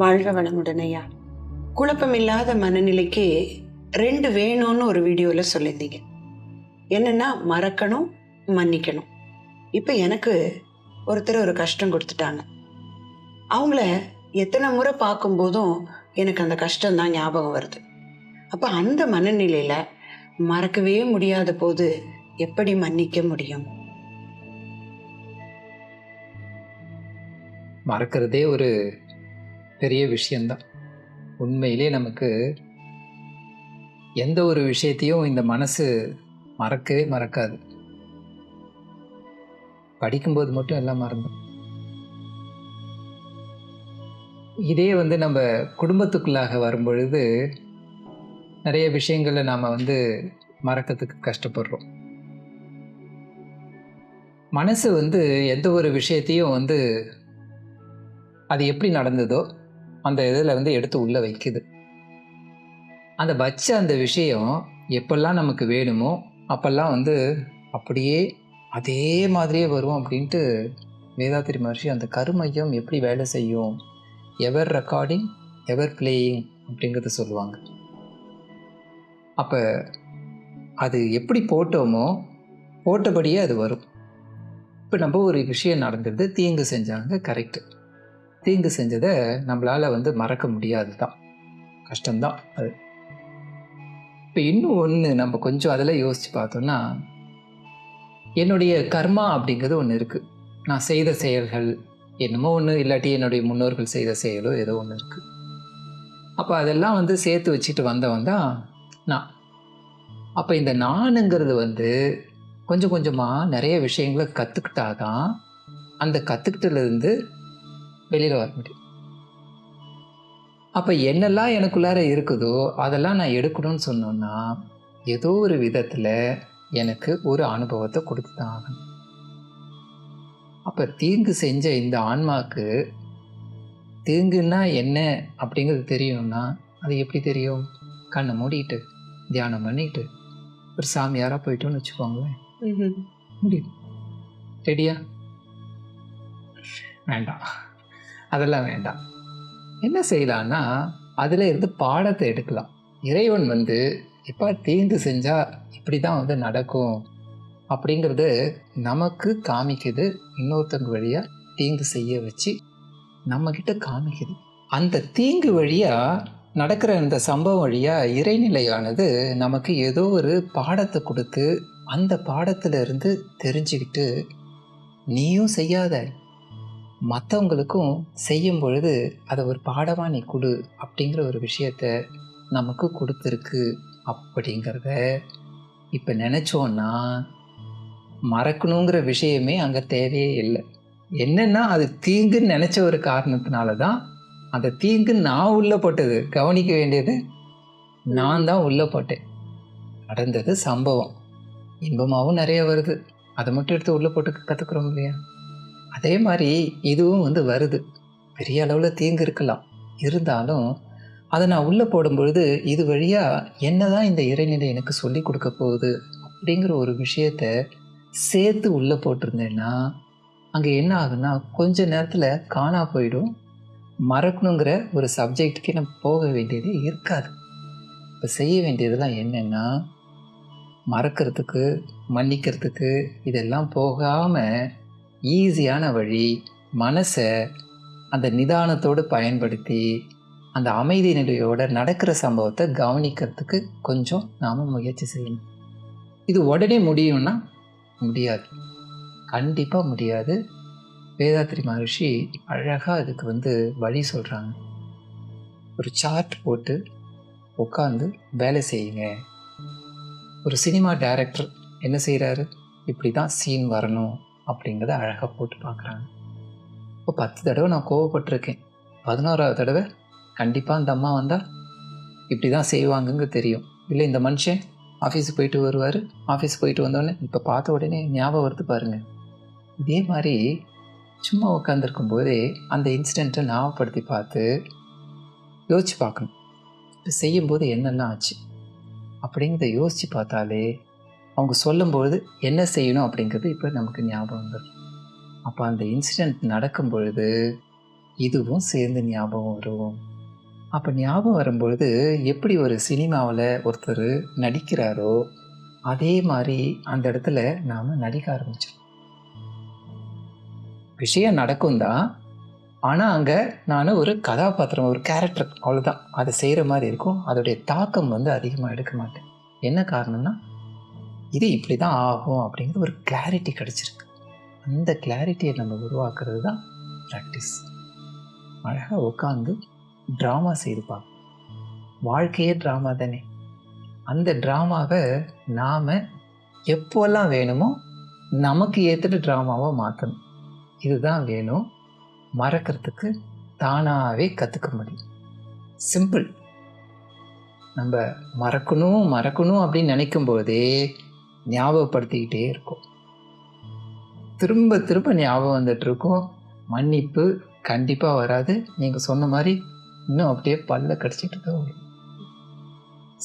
வாழ்க வளமுடன் ஐயா குழப்பமில்லாத மனநிலைக்கு ரெண்டு வேணும்னு ஒரு வீடியோவில் சொல்லியிருந்தீங்க. என்னென்னா மறக்கணும் மன்னிக்கணும். இப்போ எனக்கு ஒருத்தர் ஒரு கஷ்டம் கொடுத்துட்டாங்க. அவங்கள எத்தனை முறை பார்க்கும்போதும் எனக்கு அந்த கஷ்டம் தான் ஞாபகம் வருது. அப்போ அந்த மனநிலையில் மறக்கவே முடியாத போது எப்படி மன்னிக்க முடியும்? மறக்கிறதே ஒரு பெரிய விஷயந்தான் உண்மையிலே நமக்கு எந்த ஒரு விஷயத்தையும் இந்த மனசு மறக்கவே மறக்காது. படிக்கும்போது மட்டும் எல்லாம் மறந்தோம் இதே வந்து நம்ம குடும்பத்துக்குள்ளாக வரும்பொழுது நிறைய விஷயங்களை நாம் வந்து மறக்கிறதுக்கு கஷ்டப்படுறோம். மனசு வந்து எந்த ஒரு விஷயத்தையும் வந்து அது எப்படி நடந்ததோ அந்த இதில் வந்து எடுத்து உள்ளே வைக்குது. அந்த வச்ச அந்த விஷயம் எப்பெல்லாம் நமக்கு வேணுமோ அப்பெல்லாம் வந்து அப்படியே அதே மாதிரியே வரும் அப்படின்ட்டு வேதாத்திரி மகர்ஷி அந்த கருமையம் எப்படி வேலை செய்யும்? எவர் ரெக்கார்டிங் எவர் பிளேயிங் அப்படிங்கிறத சொல்லுவாங்க. அப்போ அது எப்படி போட்டோமோ போட்டபடியே அது வரும். இப்போ நம்ம ஒரு விஷயம் நடந்தது தீங்கு செஞ்சாங்க கரெக்டு. தீங்கு செஞ்சதை நம்மளால் வந்து மறக்க முடியாது தான் கஷ்டம்தான் அது. இப்போ இன்னும் ஒன்று நம்ம கொஞ்சம் அதில் யோசித்து பார்த்தோம்னா என்னுடைய கர்மா அப்படிங்கிறது ஒன்று இருக்குது நான் செய்த செயல்கள் என்னமோ ஒன்று இல்லாட்டி என்னுடைய முன்னோர்கள் செய்த செயலோ ஏதோ ஒன்று இருக்குது அப்போ அதெல்லாம் வந்து சேர்த்து வச்சுட்டு வந்தவன் தான் நான். அப்போ இந்த நானுங்கிறது வந்து கொஞ்சம் கொஞ்சமாக நிறைய விஷயங்களை கற்றுக்கிட்டாதான் அந்த கற்றுக்கிட்டதுலேருந்து வெளியில் வர முடியும். அப்போ என்னெல்லாம் எனக்குள்ளார இருக்குதோ அதெல்லாம் நான் எடுக்கணும்னு சொன்னோன்னா ஏதோ ஒரு விதத்தில் எனக்கு ஒரு அனுபவத்தை கொடுத்து தான் ஆகணும். அப்போ தீங்கு செஞ்ச இந்த ஆன்மாக்கு தீங்குன்னா என்ன அப்படிங்கிறது தெரியணும்னா அது எப்படி தெரியும்? கண்ணை மூடிட்டு தியானம் பண்ணிட்டு ஒரு சாமியாராக போயிட்டோன்னு வச்சுக்கோங்களேன். முடியும். ரெடியா? வேண்டாம். அதெல்லாம் வேண்டாம். என்ன செய்யலான்னா அதில் இருந்து பாடத்தை எடுக்கலாம். இறைவன் வந்து இப்போ தீங்கு செஞ்சால் இப்படி தான் வந்து நடக்கும். அப்படிங்கிறது நமக்கு காமிக்குது. இன்னொருத்தங்க வழியாக தீங்கு செய்ய வச்சு நம்மக்கிட்ட காமிக்குது. அந்த தீங்கு வழியாக நடக்கிற இந்த சம்பவம் வழியாக இறைநிலையானது நமக்கு ஏதோ ஒரு பாடத்தை கொடுத்து அந்த பாடத்திலிருந்து தெரிஞ்சுக்கிட்டு நீயும் செய்யாத மற்றவங்களுக்கும் செய்யும் பொழுது அதை ஒரு பாடமாக நீ கொடு அப்படிங்கிற ஒரு விஷயத்த நமக்கு கொடுத்துருக்கு அப்படிங்கிறத இப்போ நினச்சோன்னா மறக்கணுங்கிற விஷயமே அங்கே தேவையே இல்லை. என்னென்னா அது தீங்குன்னு நினச்ச ஒரு காரணத்தினால தான் அந்த தீங்கு நான் உள்ளே போட்டது. கவனிக்க வேண்டியது நான் தான் உள்ளே போட்டேன். நடந்தது சம்பவம். இன்பமாகவும் நிறைய வருது. அதை மட்டும் எடுத்து உள்ளே போட்டு கற்றுக்குறோம் இல்லையா? அதே மாதிரி இதுவும் வந்து வருது. பெரிய அளவில் தீங்கு இருக்கலாம். இருந்தாலும் அதை நான் உள்ளே போடும்பொழுது இது வழியாக என்ன தான் இந்த இறைநிலை எனக்கு சொல்லி கொடுக்க போகுது அப்படிங்கிற ஒரு விஷயத்த சேர்த்து உள்ளே போட்டிருந்தேன்னா அங்கே என்ன ஆகுன்னா கொஞ்ச நேரத்தில் காணா போயிடும். மறக்கணுங்கிற ஒரு சப்ஜெக்ட்டுக்கே நம்ம போக வேண்டியது இருக்காது. இப்போ செய்ய வேண்டியதெல்லாம் என்னென்னா மறக்கிறதுக்கு மன்னிக்கிறதுக்கு இதெல்லாம் போகாமல் ஈஸியான வழி மனசை அந்த நிதானத்தோடு பயன்படுத்தி அந்த அமைதி நிலையோட நடக்கிற சம்பவத்தை கவனிக்கிறதுக்கு கொஞ்சம் நாம் முயற்சி செய்யணும். இது உடனே முடியும்னா முடியாது. கண்டிப்பாக முடியாது. வேதாத்திரி மகர்ஷி அழகாக அதுக்கு வந்து வழி சொல்கிறாங்க ஒரு சார்ட் போட்டு உட்காந்து வேலை செய்யுங்க. ஒரு சினிமா டைரக்டர் என்ன செய்கிறாரு இப்படி தான் சீன் வரணும். அப்படிங்கிறத அழகாக போட்டு பார்க்குறாங்க. இப்போ பத்து தடவை நான் கோவப்பட்டிருக்கேன். பதினோராவது தடவை கண்டிப்பாக அந்த அம்மா வந்தால் இப்படி தான் செய்வாங்கங்க தெரியும். இல்லை இந்த மனுஷன் ஆஃபீஸுக்கு போயிட்டு வருவார். ஆஃபீஸ் போயிட்டு வந்தோடனே இப்போ பார்த்த உடனே ஞாபகம் வருது பாருங்கள் இதே மாதிரி சும்மா உட்காந்துருக்கும் போதே அந்த இன்சிடெண்ட்டை ஞாபகப்படுத்தி பார்த்து யோசிச்சு பார்க்கணும். இப்போ செய்யும்போது என்னெல்லாம் ஆச்சு? அப்படிங்கிறத யோசித்து பார்த்தாலே அவங்க சொல்லும்பொழுது என்ன செய்யணும் அப்படிங்கிறது இப்போ நமக்கு ஞாபகம் வந்துடும் அப்போ அந்த இன்சிடெண்ட் நடக்கும் பொழுது இதுவும் சேர்ந்து ஞாபகம் வரும். அப்போ ஞாபகம் வரும்பொழுது எப்படி ஒரு சினிமாவில் ஒருத்தர் நடிக்கிறாரோ அதே மாதிரி அந்த இடத்துல நாம் நடிக்க ஆரம்பிச்சோம் விஷயம் நடக்கும் தான். ஆனால் அங்கே நான் ஒரு கதாபாத்திரம் ஒரு கேரக்டர் அவ்வளோதான் அதை செய்கிற மாதிரி இருக்கும். அதோடைய தாக்கம் வந்து அதிகமாக எடுக்க மாட்டேன். என்ன காரணம்னா இது இப்படி தான் ஆகும் அப்படிங்கிறது ஒரு கிளாரிட்டி கிடச்சிருக்கு. அந்த கிளாரிட்டியை நம்ம உருவாக்குறது தான் ப்ராக்டிஸ் அழகாக உட்காந்து ட்ராமா செய்து பார்க்கணும். வாழ்க்கையே ட்ராமா தானே. அந்த ட்ராமாவை நாம் எப்போல்லாம் வேணுமோ நமக்கு ஏற்றுட்டு ட்ராமாவை மாற்றணும் இதுதான் வேணும். மறக்கிறதுக்கு தானாகவே கற்றுக்க முடியும். சிம்பிள் நம்ம மறக்கணும் மறக்கணும் அப்படின்னு நினைக்கும் போதே ஞாபகப்படுத்திக்கிட்டே இருக்கும். திரும்ப திரும்ப ஞாபகம் வந்துட்டு இருக்கும் மன்னிப்பு கண்டிப்பாக வராது. நீங்கள் சொன்ன மாதிரி இன்னும் அப்படியே பல்ல கடிச்சிட்டு தான் வரும்.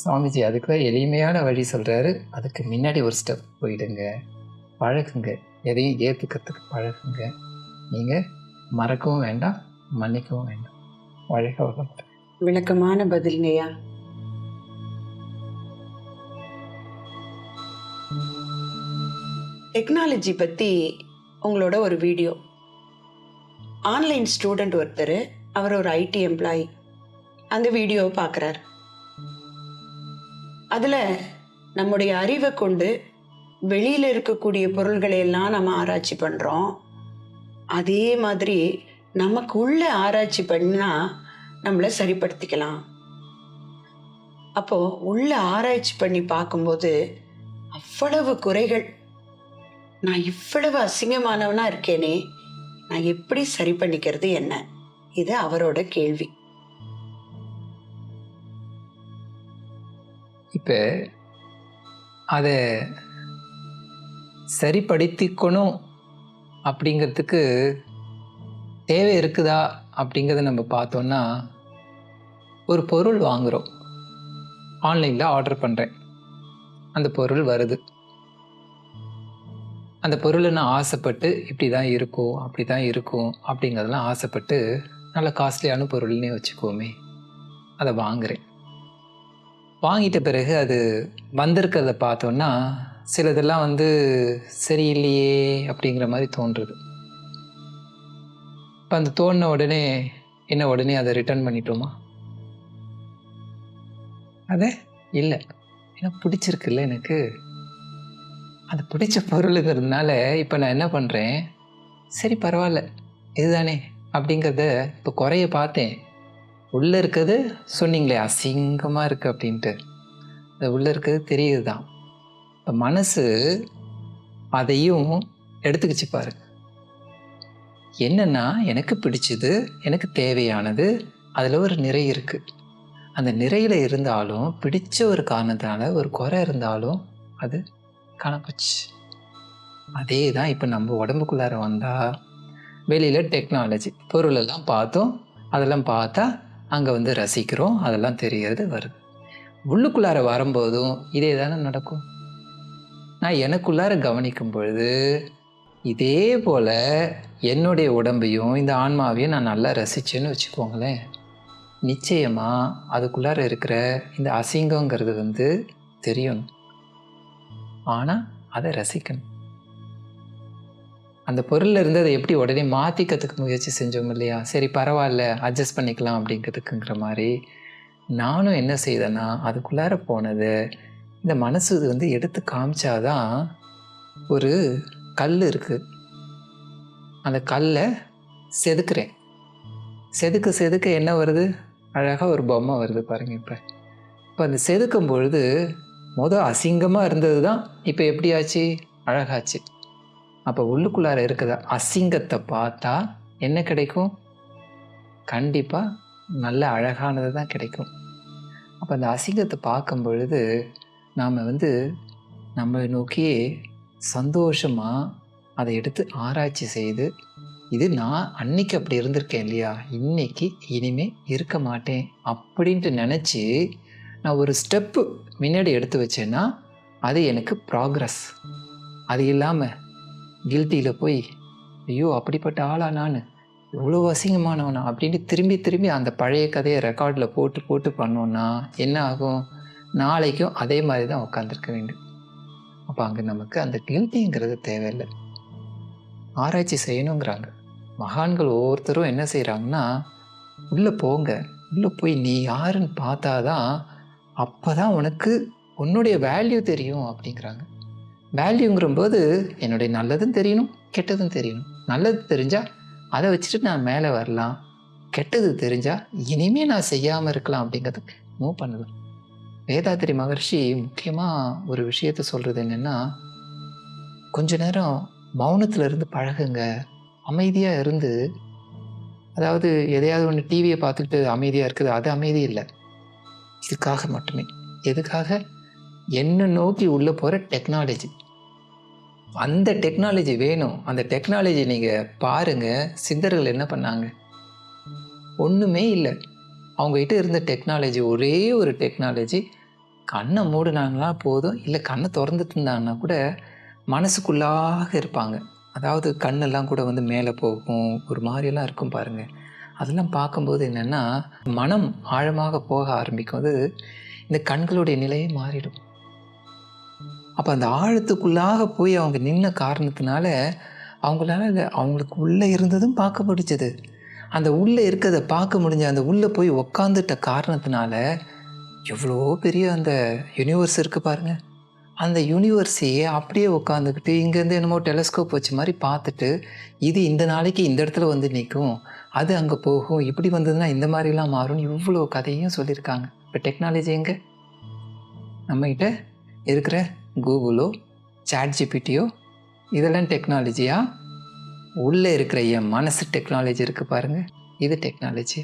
சுவாமிஜி அதுக்கு தான் எளிமையான வழி சொல்கிறாரு அதுக்கு முன்னாடி ஒரு ஸ்டெப் போயிடுங்க. பழகுங்க. எதையும் ஏற்றுக்கிறதுக்கு பழகுங்க. நீங்கள் மறக்கவும் வேண்டாம் மன்னிக்கவும் வேண்டாம். வழக்க விளக்கமான பதில்ங்கய்யா டெக்னாலஜி பற்றி உங்களோட ஒரு வீடியோ ஆன்லைன் ஸ்டூடெண்ட் ஒருத்தர் அவர் ஒரு ஐடி எம்ப்ளாயி அந்த வீடியோவை பார்க்குறாரு அதில் நம்முடைய அறிவை கொண்டு வெளியில் இருக்கக்கூடிய பொருள்களை எல்லாம் நம்ம ஆராய்ச்சி பண்ணுறோம் அதே மாதிரி நமக்குள்ளே ஆராய்ச்சி பண்ணால் நம்மளை சரிப்படுத்திக்கலாம். அப்போது உள்ளே ஆராய்ச்சி பண்ணி பார்க்கும்போது அவ்வளவு குறைகள். நான் இவ்வளவு அசிங்கமானவனா இருக்கேனே நான் எப்படி சரி பண்ணிக்கிறது என்ன? இது அவரோட கேள்வி. இப்போ அதை சரிப்படுத்திக்கணும் அப்படிங்கிறதுக்கு தேவை இருக்குதா அப்படிங்கிறத நம்ம பார்த்தோன்னா ஒரு பொருள் வாங்குகிறோம் ஆன்லைனில் ஆர்டர் பண்ணுறேன் அந்த பொருள் வருது. அந்த பொருளை நான் ஆசைப்பட்டு இப்படி தான் இருக்கும் அப்படி தான் இருக்கும் அப்படிங்கிறதெல்லாம் ஆசைப்பட்டு நல்ல காஸ்ட்லியான பொருள்னே வச்சுக்கோமே. அதை வாங்குறேன். வாங்கிட்ட பிறகு அது வந்திருக்கிறத பார்த்தோன்னா சிலதெல்லாம் வந்து சரியில்லையே அப்படிங்கிற மாதிரி தோன்றுது. இப்போ அந்த தோணின உடனே என்ன உடனே அதை ரிட்டர்ன் பண்ணிட்டோமா? அதே? இல்லை. ஏன்னா பிடிச்சிருக்குல்ல எனக்கு. அது பிடிச்ச பொருளுங்கிறதுனால இப்போ நான் என்ன பண்ணுறேன் சரி பரவாயில்ல. இதுதானே அப்படிங்கிறத இப்போ குறைய பார்த்தேன். உள்ளே இருக்கிறது சொன்னீங்களே அசிங்கமாக இருக்குது அப்படின்ட்டு. அது உள்ளே இருக்கிறது தெரியுது தான் இப்போ மனசு அதையும் எடுத்துக்கிச்சு பாரு. என்னென்னா எனக்கு பிடிச்சது எனக்கு தேவையானது அதில் ஒரு நிறை இருக்குது அந்த நிறையில் இருந்தாலும் பிடிச்ச ஒரு காரணத்தினால ஒரு குறை இருந்தாலும் அது காணப்போச்சு அதே தான் இப்போ நம்ம உடம்புக்குள்ளார வந்தால் வெளியில் டெக்னாலஜி பொருளெல்லாம் பார்த்தோம் அதெல்லாம் பார்த்தா அங்கே வந்து ரசிக்கிறோம் அதெல்லாம் தெரியறது வருது. உள்ளுக்குள்ளார வரும்போதும் இதே தானே நடக்கும். நான் எனக்குள்ளார கவனிக்கும் பொழுது இதே போல் என்னுடைய உடம்பையும் இந்த ஆன்மாவையும் நான் நல்லா ரசிச்சேன்னு வச்சுக்கோங்களேன். நிச்சயமாக அதுக்குள்ளார இருக்கிற இந்த அசிங்கங்கிறது வந்து தெரியணும். ஆனால் அதை ரசிக்கணும். அந்த பொருளில் இருந்து அதை எப்படி உடனே மாற்றிக்கிறதுக்கு முயற்சி செஞ்சோம் இல்லையா? சரி பரவாயில்ல அட்ஜஸ்ட் பண்ணிக்கலாம் அப்படிங்கிறதுக்குங்கிற மாதிரி நானும் என்ன செய்தேன்னா அதுக்குள்ளார போனது இந்த மனசு இது வந்து எடுத்து காமிச்சாதான் ஒரு கல் இருக்குது அந்த கல்லை செதுக்கிறேன். செதுக்க செதுக்க என்ன வருது? அழகாக ஒரு பொம்மை வருது பாருங்கள் இப்போ. இப்போ அந்த செதுக்கும் பொழுது மொதல் அசிங்கமாக இருந்தது தான் இப்போ எப்படியாச்சு? அழகாச்சு. அப்போ உள்ளுக்குள்ளார இருக்கிற அசிங்கத்தை பார்த்தா என்ன கிடைக்கும்? கண்டிப்பாக நல்ல அழகானது தான் கிடைக்கும். அப்போ அந்த அசிங்கத்தை பார்க்கும் பொழுது நாம் வந்து நம்மளை நோக்கியே சந்தோஷமாக அதை எடுத்து ஆராய்ச்சி செய்து இது நான் அன்னைக்கு அப்படி இருந்திருக்கேன் இல்லையா? இன்னைக்கு இனிமே இருக்க மாட்டேன் அப்படின்ட்டு நினச்சி நான் ஒரு ஸ்டெப்பு முன்னாடி எடுத்து வச்சேன்னா அது எனக்கு ப்ராக்ரஸ் அது இல்லாமல் கில்ட்டியில் போய் ஐயோ அப்படிப்பட்ட ஆளா நான்? இவ்வளோ அசிங்கமானவனா? அப்படின்னு திரும்பி திரும்பி அந்த பழைய கதையை ரெக்கார்டில் போட்டு போட்டு பண்ணோன்னா என்ன ஆகும்? நாளைக்கும் அதே மாதிரி தான் உட்காந்துருக்க வேண்டும். அப்போ அங்கே நமக்கு அந்த கில்ட்டிங்கிறது தேவையில்லை. ஆராய்ச்சி செய்யணுங்கிறாங்க. மகான்கள் ஒவ்வொருத்தரும் என்ன செய்கிறாங்கன்னா உள்ளே போங்க. உள்ளே போய் நீ யாருன்னு பார்த்தாதான் அப்போ தான் உனக்கு உன்னுடைய வேல்யூ தெரியும் அப்படிங்கிறாங்க. வேல்யூங்கிறம்போது என்னுடைய நல்லதும் தெரியணும் கெட்டதும் தெரியணும். நல்லது தெரிஞ்சால் அதை வச்சுட்டு நான் மேலே வரலாம். கெட்டது தெரிஞ்சால் இனிமேல் நான் செய்யாமல் இருக்கலாம் அப்படிங்கிறதுக்கு மூவ் பண்ணலாம் வேதாத்திரி மகர்ஷி முக்கியமாக ஒரு விஷயத்த சொல்கிறது என்னென்னா கொஞ்ச நேரம் மௌனத்தில் இருந்து பழகுங்க. அமைதியாக இருந்து அதாவது எதையாவது ஒன்று டிவியை பார்த்துக்கிட்டு அமைதியாக இருக்குது அது அமைதி இல்லை. இதுக்காக மட்டுமே. எதுக்காக? என்ன நோக்கி உள்ளே போகிற டெக்னாலஜி அந்த டெக்னாலஜி வேணும். அந்த டெக்னாலஜி நீங்கள் பாருங்கள் சித்தர்கள் என்ன பண்ணாங்க? ஒன்றுமே இல்லை. அவங்ககிட்ட இருந்த டெக்னாலஜி ஒரே ஒரு டெக்னாலஜி கண்ணை மூடினாங்களா போதும்? இல்லை கண்ணை திறந்துட்டு இருந்தாங்கன்னா கூட மனசுக்குள்ளாக இருப்பாங்க. அதாவது கண்ணெல்லாம் கூட வந்து மேலே போகும். ஒரு மாதிரியெல்லாம் இருக்கும் பாருங்கள் அதெல்லாம் பார்க்கும்போது என்னென்னா மனம் ஆழமாக போக ஆரம்பிக்கும் இந்த கண்களுடைய நிலையே மாறிடும். அப்போ அந்த ஆழத்துக்குள்ளாக போய் அவங்க நின்ன காரணத்தினால அவங்களால அவங்களுக்கு உள்ளே இருந்ததும் பார்க்க முடிஞ்சது. அந்த உள்ளே இருக்கிறத பார்க்க முடிஞ்ச அந்த உள்ளே போய் உக்காந்துட்ட காரணத்தினால எவ்வளோ பெரிய அந்த யூனிவர்ஸ் இருக்குது பாருங்கள் அந்த யூனிவர்ஸையே அப்படியே உட்காந்துக்கிட்டு இங்கேருந்து என்னமோ டெலஸ்கோப் வச்ச மாதிரி பார்த்துட்டு இது இந்த நாளைக்கு இந்த இடத்துல வந்து நிற்கும். அது அங்கே போகும். இப்படி வந்ததுன்னா இந்த மாதிரிலாம் மாறும்னு இவ்வளோ கதையும் சொல்லியிருக்காங்க. இப்போ டெக்னாலஜி எங்கே? நம்மகிட்ட இருக்கிற கூகுளோ சாட் ஜிபிட்டியோ இதெல்லாம் டெக்னாலஜியா உள்ளே இருக்கிற என் மனசு டெக்னாலஜி இருக்குது பாருங்க. இது டெக்னாலஜி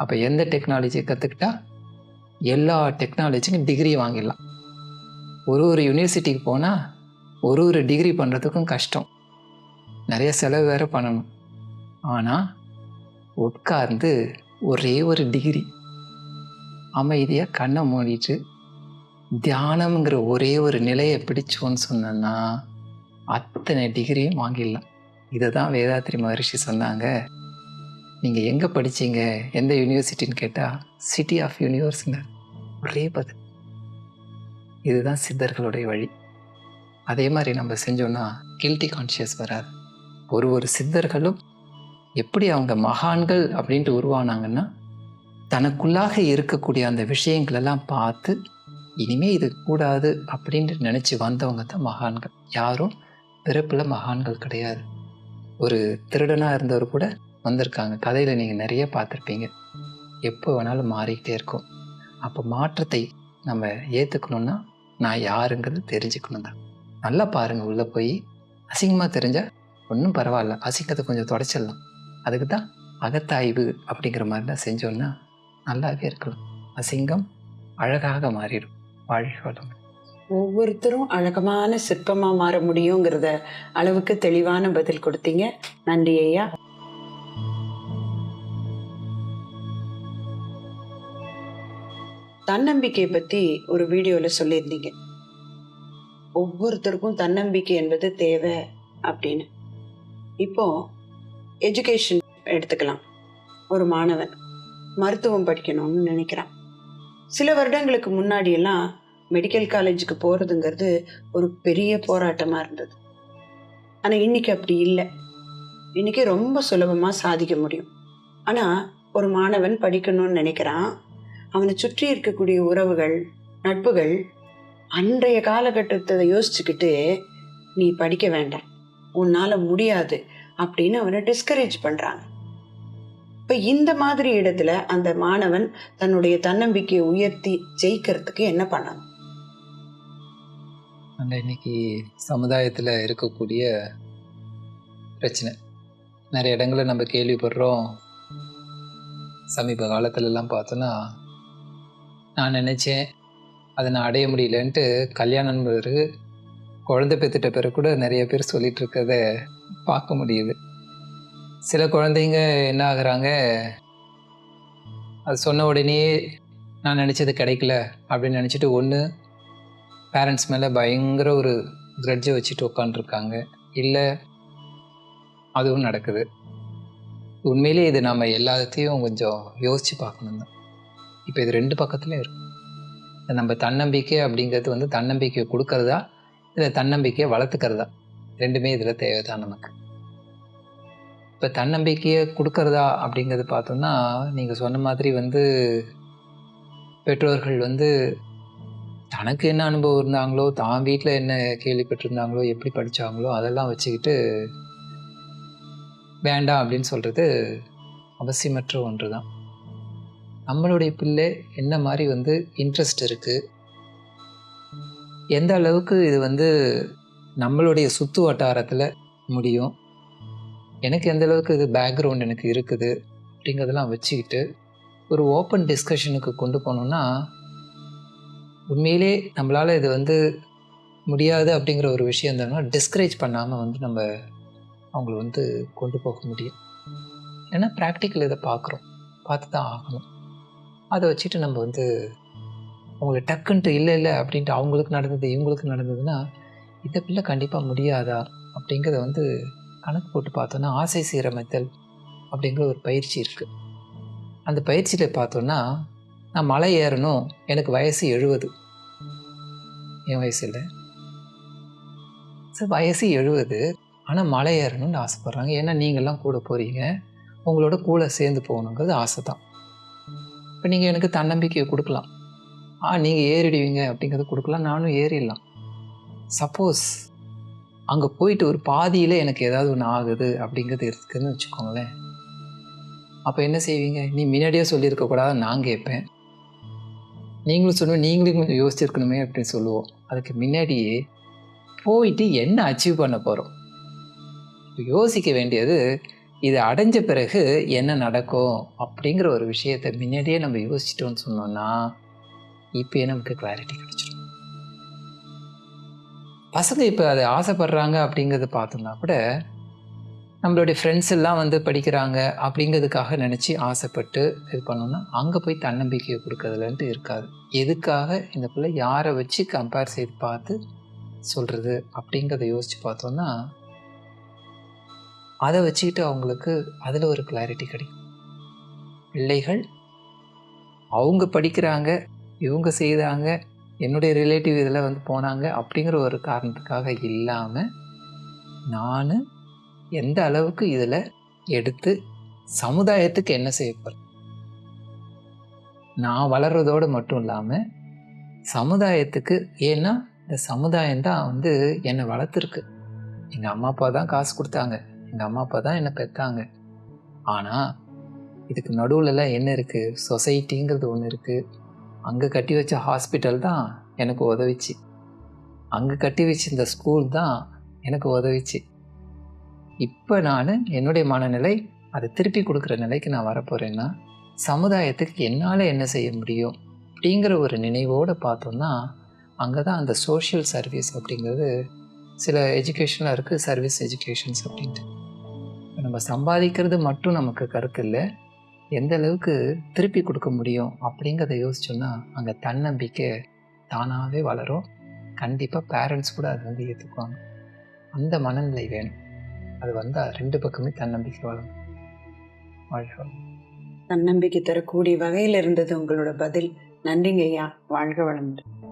அப்போ எந்த டெக்னாலஜியை கற்றுக்கிட்டா எல்லா டெக்னாலஜிக்கும் டிகிரி வாங்கிடலாம். ஒரு ஒரு யூனிவர்சிட்டிக்கு போனால் ஒரு ஒரு டிகிரி பண்ணுறதுக்கும் கஷ்டம். நிறைய செலவு வேறு பண்ணணும். ஆனால் உட்கார்ந்து ஒரே ஒரு டிகிரி அமைதியாக கண்ணை மூடிட்டு தியானம்ங்கிற ஒரே ஒரு நிலையை பிடிச்சோன்னு சொன்னேன்னா அத்தனை டிகிரியும் வாங்கிடலாம். இதை தான் வேதாத்ரி மகரிஷி சொன்னாங்க. நீங்கள் எங்கே படிச்சீங்க? எந்த யூனிவர்சிட்டின்னு கேட்டால் சிட்டி ஆஃப் யூனிவர்ஸுங்க ஒரே பதில். இதுதான் சித்தர்களுடைய வழி. அதே மாதிரி நம்ம செஞ்சோன்னா கில்ட்டி கான்ஷியஸ் வராது. ஒரு ஒரு சித்தர்களும் எப்படி அவங்க மகான்கள் அப்படின்ட்டு உருவானாங்கன்னா தனக்குள்ளாக இருக்கக்கூடிய அந்த விஷயங்களெல்லாம் பார்த்து இனிமே இது கூடாது அப்படின்ட்டு நினச்சி வந்தவங்க தான் மகான்கள். யாரும் பிறப்பில் மகான்கள் கிடையாது. ஒரு திருடனாக இருந்தவர் கூட வந்திருக்காங்க. கதையில் நீங்கள் நிறைய பார்த்துருப்பீங்க. எப்போ வேணாலும் மாறிக்கிட்டே இருக்கும். அப்போ மாற்றத்தை நம்ம ஏற்றுக்கணுன்னா நான் யாருங்கிறது தெரிஞ்சுக்கணும் தான். நல்லா பாருங்கள் உள்ளே போய். அசிங்கமாக தெரிஞ்சால் ஒன்றும் பரவாயில்ல. அசிங்கத்தை கொஞ்சம் தொடச்சிடலாம். அதுக்கு தான் அகத்தாய்வு அப்படிங்கிற மாதிரிலாம் செஞ்சோன்னா நல்லாவே இருக்கலாம். அசிங்கம் அழகாக மாறிடும் வாழ்க வளம் ஒவ்வொருத்தரும் அழகமான சிற்பமா மாற முடியுங்கிறத அளவுக்கு தெளிவான பதில் கொடுத்தீங்க. நன்றி ஐயா. தன்னம்பிக்கையை பத்தி ஒரு வீடியோல சொல்லியிருந்தீங்க. ஒவ்வொருத்தருக்கும் தன்னம்பிக்கை என்பது தேவை அப்படின்னு. இப்போ எஜுகேஷன் எடுத்துக்கலாம். ஒரு மாணவன் மருத்துவம் படிக்கணும்னு நினைக்கிறான். சில வருடங்களுக்கு முன்னாடியெல்லாம் மெடிக்கல் காலேஜுக்கு போகிறதுங்கிறது ஒரு பெரிய போராட்டமாக இருந்தது. ஆனால் இன்னைக்கு அப்படி இல்லை. இன்னைக்கு ரொம்ப சுலபமாக சாதிக்க முடியும். ஆனால் ஒரு மாணவன் படிக்கணும்னு நினைக்கிறான். அவனை சுற்றி இருக்கக்கூடிய உறவுகள் நட்புகள் அன்றைய காலகட்டத்தை யோசிச்சுக்கிட்டு நீ படிக்க வேண்டாம். உன்னால் முடியாது. அப்படின்னு அவனை டிஸ்கரேஜ் பண்ணுறாங்க இப்போ இந்த மாதிரி இடத்துல அந்த மாணவன் தன்னுடைய தன்னம்பிக்கையை உயர்த்தி ஜெயிக்கிறதுக்கு என்ன பண்ணணும்? அந்த இன்னைக்கு சமுதாயத்தில் இருக்கக்கூடிய பிரச்சனை. நிறைய இடங்களில் நம்ம கேள்விப்படுறோம். சமீப காலத்துலலாம் பார்த்தோன்னா நான் நினச்சேன் அதை நான் அடைய முடியலன்ட்டு கல்யாணம் பிறகு குழந்தை பெற்றுட்ட பிறகு கூட நிறைய பேர் சொல்லிட்டு இருக்கிறத பார்க்க முடியுது. சில குழந்தைங்க என்ன ஆகுறாங்க? அது சொன்ன உடனே நான் நினச்சது கிடைக்கல அப்படின்னு நினச்சிட்டு ஒன்று பேரண்ட்ஸ் மேலே பயங்கர ஒரு கிரட்ஜை வச்சுட்டு உட்காந்துருக்காங்க இல்லை அதுவும் நடக்குது. உண்மையிலேயே இது நம்ம எல்லாத்தையும் கொஞ்சம் யோசித்து பார்க்கணும் தான். இப்போ இது ரெண்டு பக்கத்துலேயும் இருக்கும் நம்ம தன்னம்பிக்கை அப்படிங்கிறது வந்து தன்னம்பிக்கையை கொடுக்கறதா? இல்லை தன்னம்பிக்கையை வளர்த்துக்கிறதா? ரெண்டுமே இதில் தேவைதான் நமக்கு. இப்போ தன்னம்பிக்கையை கொடுக்கறதா அப்படிங்கிறது பார்த்தோம்னா நீங்கள் சொன்ன மாதிரி வந்து பெற்றோர்கள் வந்து தனக்கு என்ன அனுபவம் இருந்தாங்களோ தான் வீட்டில் என்ன கேள்விப்பட்டிருந்தாங்களோ எப்படி படித்தாங்களோ அதெல்லாம் வச்சுக்கிட்டு வேண்டாம் அப்படின்னு சொல்கிறது அவசியமற்ற ஒன்று தான் நம்மளுடைய பிள்ளை என்ன மாதிரி வந்து இன்ட்ரெஸ்ட் இருக்குது எந்த அளவுக்கு இது வந்து நம்மளுடைய சுற்று வட்டாரத்தில் முடியும். எனக்கு எந்த அளவுக்கு இது பேக்ரவுண்ட் எனக்கு இருக்குது அப்படிங்கிறதெல்லாம் வச்சுக்கிட்டு ஒரு ஓப்பன் டிஸ்கஷனுக்கு கொண்டு போனோம்னா உண்மையிலே நம்மளால் இது வந்து முடியாது அப்படிங்கிற ஒரு விஷயம் இருந்தோம்னா டிஸ்கரேஜ் பண்ணாமல் வந்து நம்ம அவங்கள வந்து கொண்டு போக முடியும். ஏன்னா ப்ராக்டிக்கல் இதை பார்க்குறோம். பார்த்து தான் ஆகணும். அதை வச்சுட்டு நம்ம வந்து அவங்கள டக்குன்ட்டு இல்லை இல்லை அப்படின்ட்டு அவங்களுக்கு நடந்தது இவங்களுக்கு நடந்ததுன்னா இந்த பிள்ளை கண்டிப்பாக முடியாதா? அப்படிங்கிறத வந்து கணக்கு போட்டு பார்த்தோன்னா ஆசை சீரமைத்தல் அப்படிங்கிற ஒரு பயிற்சி இருக்குது அந்த பயிற்சியில் பார்த்தோன்னா நான் மலை ஏறணும் எனக்கு வயசு எழுபது என் வயசு இல்லை சார் வயசு எழுபது ஆனால் மலை ஏறணும்னு ஆசைப்பட்றாங்க. ஏன்னா நீங்கள்லாம் கூட போகிறீங்க உங்களோட கூட சேர்ந்து போகணுங்கிறது ஆசை தான் இப்போ நீங்கள் எனக்கு தன்னம்பிக்கையை கொடுக்கலாம். ஆ நீங்கள் ஏறிடுவீங்க அப்படிங்கிறத கொடுக்கலாம். நானும் ஏறிடலாம். சப்போஸ் அங்கே போயிட்டு ஒரு பாதியில் எனக்கு ஏதாவது ஒன்று ஆகுது அப்படிங்கிறது இருக்குதுன்னு வச்சுக்கோங்களேன். அப்போ என்ன செய்வீங்க? நீ முன்னாடியே சொல்லியிருக்கக்கூடாது நான் கேட்பேன். நீங்களும் சொல்லுவோம் நீங்களும் கொஞ்சம் யோசிச்சிருக்கணுமே அப்படின்னு சொல்லுவோம். அதுக்கு முன்னாடியே போயிட்டு என்ன அச்சீவ் பண்ண போகிறோம் யோசிக்க வேண்டியது இது அடைஞ்ச பிறகு என்ன நடக்கும் அப்படிங்கிற ஒரு விஷயத்தை முன்னாடியே நம்ம யோசிச்சிட்டோம்னு சொன்னோம்னா இப்போயே நமக்கு கிளாரிட்டி கிடச்சிடும் பசங்க இப்போ அதை ஆசைப்படுறாங்க அப்படிங்கிறத பார்த்தோம்னா கூட நம்மளுடைய ஃப்ரெண்ட்ஸ் எல்லாம் வந்து படிக்கிறாங்க அப்படிங்கிறதுக்காக நினச்சி ஆசைப்பட்டு இது பண்ணோம்னா அங்கே போய் தன்னம்பிக்கையை கொடுக்கறதுலன்ட்டு இருக்காது. எதுக்காக இந்த பிள்ளை யாரை வச்சு கம்பேர் செய்து பார்த்து சொல்கிறது அப்படிங்கிறத யோசித்து பார்த்தோம்னா அதை வச்சுக்கிட்டு அவங்களுக்கு அதில் ஒரு கிளாரிட்டி கிடைக்கும். பிள்ளைகள் அவங்க படிக்கிறாங்க இவங்க செய்தாங்க என்னுடைய ரிலேட்டிவ் இதில் வந்து போனாங்க அப்படிங்கிற ஒரு காரணத்துக்காக இல்லாமல் நான் எந்த அளவுக்கு இதில் எடுத்து சமுதாயத்துக்கு என்ன செய்ய போகிறேன் நான் வளர்றதோடு மட்டும் இல்லாமல் சமுதாயத்துக்கு ஏன்னா இந்த சமுதாயம் தான் வந்து என்னை வளர்த்துருக்கு. எங்கள் அம்மா அப்பா தான் காசு கொடுத்தாங்க. எங்கள் அம்மா அப்பா தான் என்னை பெற்றாங்க ஆனால் இதுக்கு நடுவுலலாம் என்ன இருக்குது சொசைட்டிங்கிறது ஒன்று இருக்குது அங்கே கட்டி வச்ச ஹாஸ்பிட்டல் தான் எனக்கு உதவிச்சு. அங்கே கட்டி வச்சிருந்த ஸ்கூல் தான் எனக்கு உதவிச்சு. இப்போ நான் என்னுடைய மனநிலை அதை திருப்பி கொடுக்குற நிலைக்கு நான் வரப்போகிறேன்னா சமுதாயத்துக்கு என்னால் என்ன செய்ய முடியும் அப்படிங்கிற ஒரு நினைவோடு பார்த்தோம்னா அங்கே தான் அந்த சோஷியல் சர்வீஸ் அப்படிங்கிறது சில எஜுகேஷனில் இருக்குது சர்வீஸ் எஜுகேஷன்ஸ் அப்படின்ட்டு. நம்ம சம்பாதிக்கிறது மட்டும் நமக்கு கருத்து இல்லை. எந்த அளவுக்கு திருப்பி கொடுக்க முடியும் அப்படிங்கிறத யோசிச்சோன்னா அங்கே தன்னம்பிக்கை தானாகவே வளரும். கண்டிப்பாக பேரண்ட்ஸ் கூட அதை வந்து ஏற்றுக்குவாங்க அந்த மனநிலை வேணும். அது வந்தால் ரெண்டு பக்கமே தன்னம்பிக்கை வளரும். வாழ்க தன்னம்பிக்கை தரக்கூடிய வகையில் இருந்தது உங்களோட பதில். நன்றிங்க ஐயா வாழ்க வளமுடன்.